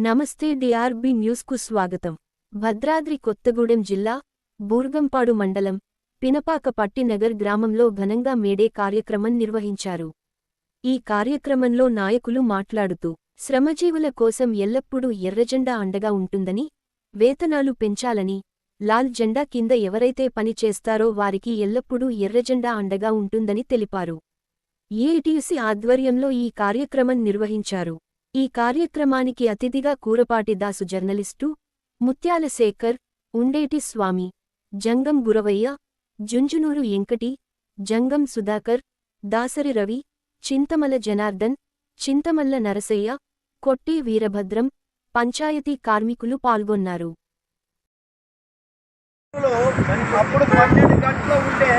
నమస్తే డిఆర్బి న్యూస్కు స్వాగతం. భద్రాద్రి కొత్తగూడెం జిల్లా బూర్గంపాడు మండలం పినపాక పట్టినగర్ గ్రామంలో ఘనంగా మేడే కార్యక్రమం నిర్వహించారు. ఈ కార్యక్రమంలో నాయకులు మాట్లాడుతూ శ్రమజీవుల కోసం ఎల్లప్పుడూ ఎర్రజెండా అండగా ఉంటుందని వేతనాలు పెంచాలని లాల్ జెండా కింద ఎవరైతే పని చేస్తారో వారికి ఎల్లప్పుడూ ఎర్రజెండా అండగా ఉంటుందని తెలిపారు. ఏఐటియుసి ఆధ్వర్యంలో ఈ కార్యక్రమం నిర్వహించారు. ఈ కార్యక్రమానికి అతిథిగా కూరపాటి దాసు జర్నలిస్టు ముత్యాల శేఖర్ ఉండేటి స్వామి జంగం గురవయ్య జుంజునూరు ఎంకటి జంగం సుధాకర్ దాసరి రవి చింతమల జనార్దన్ చింతమల్ల నరసయ్య కొట్టి వీరభద్రం పంచాయతీ కార్మికులు పాల్గొన్నారు. అప్పుడు పన్నెండు గంటలు ఉంటే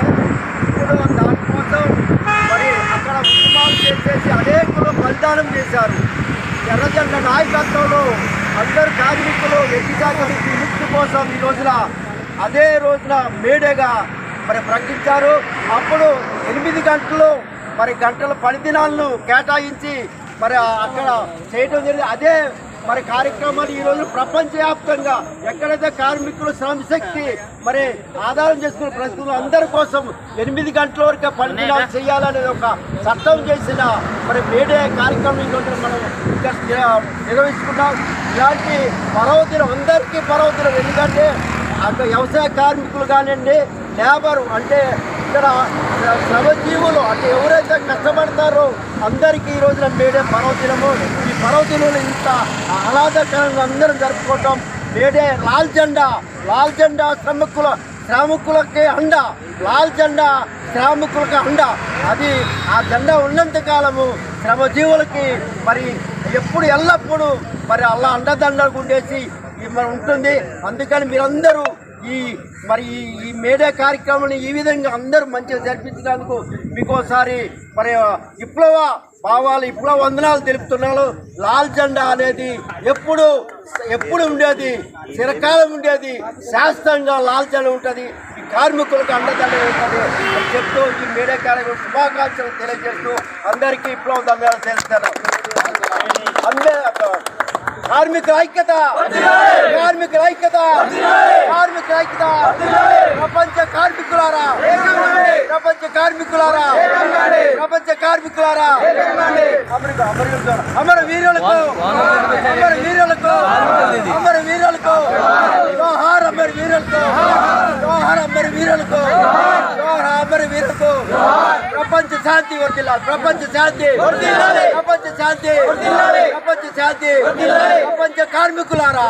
ఎర్రజెండ నాయకత్వంలో అందరు కార్మికులు ఎన్నిశాఖ నుంచి విముక్తి కోసం ఈ రోజున అదే రోజున మేడేగా మరి ప్రకటించారు. అప్పుడు ఎనిమిది గంటలు మరి గంటల పని దినాలను కేటాయించి మరి అక్కడ చేయటం జరిగింది. అదే మరి కార్యక్రమాలు ఈ రోజు ప్రపంచవ్యాప్తంగా ఎక్కడైతే కార్మికులు శ్రమశక్తి మరి ఆధారం చేసుకున్న ప్రజలు అందరి కోసం ఎనిమిది గంటల వరకు పని దినాలు చేయాలనేది ఒక చట్టం చేసిన మరి మేడే కార్యక్రమం ఈ రోజున మనం నిర్వహించుకున్నాం ఇలాంటి పర్వదినం అందరికీ పర్వదినం ఎందుకంటే అక్కడ వ్యవసాయ కార్మికులు కానివ్వండి లేబర్ అంటే ఇక్కడ శ్రమజీవులు అంటే ఎవరైతే కష్టపడతారో అందరికీ ఈ రోజున మేడే పర్వదినము. ఈ పర్వదినంలో ఇంత ఆహ్లాదకరంగా అందరం జరుపుకోవటం మేడే లాల్ జెండా లాల్ జెండా శ్రమికుల శ్రామికులకి అండ. లాల్ జెండా శ్రామికులకి అండ. అది ఆ జెండా ఉన్నంత కాలము శ్రమజీవులకి మరి ఎప్పుడు ఎల్లప్పుడూ మరి అలా అండదండలు ఉండేసి మరి ఉంటుంది. అందుకని మీరందరూ ఈ మరి ఈ- ఈ మేడే కార్యక్రమాన్ని ఈ విధంగా అందరూ మంచిగా జరిపించినందుకు మీకు ఒకసారి మరి విప్లవ భావాలు విప్లవ వందనాలు తెలుపుతున్నాను. లాల్ జెండా అనేది ఎప్పుడు ఎప్పుడు ఉండేది? చిరకాలం ఉండేది? శాస్త్రంగా లాల్ జెండా ఉంటుంది. ఈ కార్మికులకు అండదండ ఉంటుంది చెప్తూ ఈ మేడే కార్యక్రమం శుభాకాంక్షలు తెలియజేస్తూ అందరికీ విప్లవ దండాలు తెలుస్తాను అందరూ. కార్మికుల ఐక్యత! కార్మికుల ఐక్యత! ఐక్యత ప్రపంచ కార్మికులారా. ప్రపంచ కార్మికులారా. ప్రపంచ కార్మికులారా. అమర వీరులకు అమర వీరులకు అమర వీరులకు జోహార్ అమర వీరులకు జోహార్ అమర వీరులకు జోహార్ అమర వీరులకు ప్రపంచ శాంతి వర్దిల్లాలి ప్రపంచ శాంతి ప్రపంచ శాంతి ప్రపంచ శాంతి ప్రపంచ కార్మికులారా.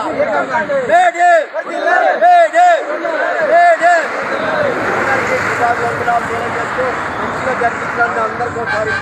అందరికీ కృతజ్ఞతలు మంచిగా అందరికీ ఒకసారి